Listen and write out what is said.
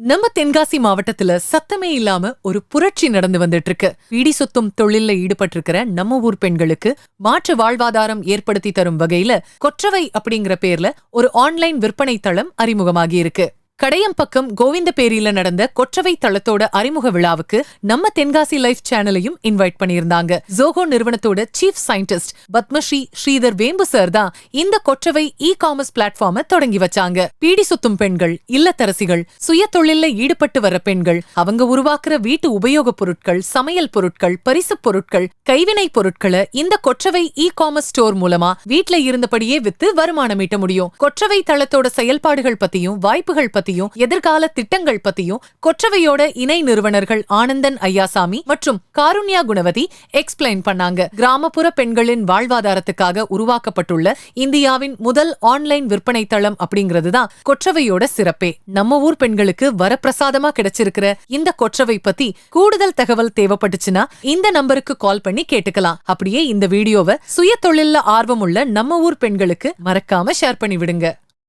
நம்ம தென்காசி மாவட்டத்துல சத்தமே இல்லாம ஒரு புரட்சி நடந்து வந்துட்டு இருக்கு பீடி சொத்தும் தொழில்ல ஈடுபட்டிருக்கிற நம்ம ஊர் பெண்களுக்கு மாற்று வாழ்வாதாரம் ஏற்படுத்தி தரும் வகையில கொற்றவை அப்படிங்கிற பேர்ல ஒரு ஆன்லைன் விற்பனை தளம் அறிமுகமாகி இருக்கு கடையம்பக்கம் கோவிந்தபேரியில நடந்த கொற்றவை தளத்தோட அறிமுக விழாவுக்கு நம்ம தென்காசி லைஃப் சேனலையும் இன்வைட் பண்ணியிருந்தாங்க. ஜோகோ நிறுவனத்தோட chief scientist Padmashri Sridhar Vembu sir தான் இந்த கொற்றவை இ காமர்ஸ் பிளாட்ஃபார்ம தொடங்கி வச்சாங்க. பீடி சுத்தும் பெண்கள் இல்லத்தரசிகள் சுய தொழில்ல ஈடுபட்டு வர பெண்கள் அவங்க உருவாக்குற வீட்டு உபயோகப் பொருட்கள் சமையல் பொருட்கள் பரிசு பொருட்கள் கைவினை பொருட்களை இந்த கொற்றவை இ காமர்ஸ் ஸ்டோர் மூலமா வீட்ல இருந்தபடியே வித்து வருமானம் ஈட்ட முடியும். கொற்றவை தளத்தோட செயல்பாடுகள் பத்தியும் வாய்ப்புகள் பத்தியும் எதிர்கால திட்டங்கள் பத்தியும் கொற்றவையோட இணை நிறுவனர்கள் ஆனந்தன் ஐயாசாமி மற்றும் காருண்யா குணவதி எக்ஸ்பிளைன் பண்ணாங்க. கிராமப்புற பெண்களின் வாழ்வாதாரத்துக்காக உருவாக்கப்பட்டுள்ள இந்தியாவின் முதல் ஆன்லைன் விற்பனை தளம் அப்படிங்கிறது தான் கொற்றவையோட சிறப்பே. நம்ம ஊர் பெண்களுக்கு வரப்பிரசாதமா கிடைச்சிருக்கிற இந்த கொற்றவை பத்தி கூடுதல் தகவல் தேவைப்பட்டுச்சுன்னா இந்த நம்பருக்கு கால் பண்ணி கேட்டுக்கலாம். அப்படியே இந்த வீடியோவை சுய தொழில்ல ஆர்வமுள்ள நம்ம ஊர் பெண்களுக்கு மறக்காம ஷேர் பண்ணி விடுங்க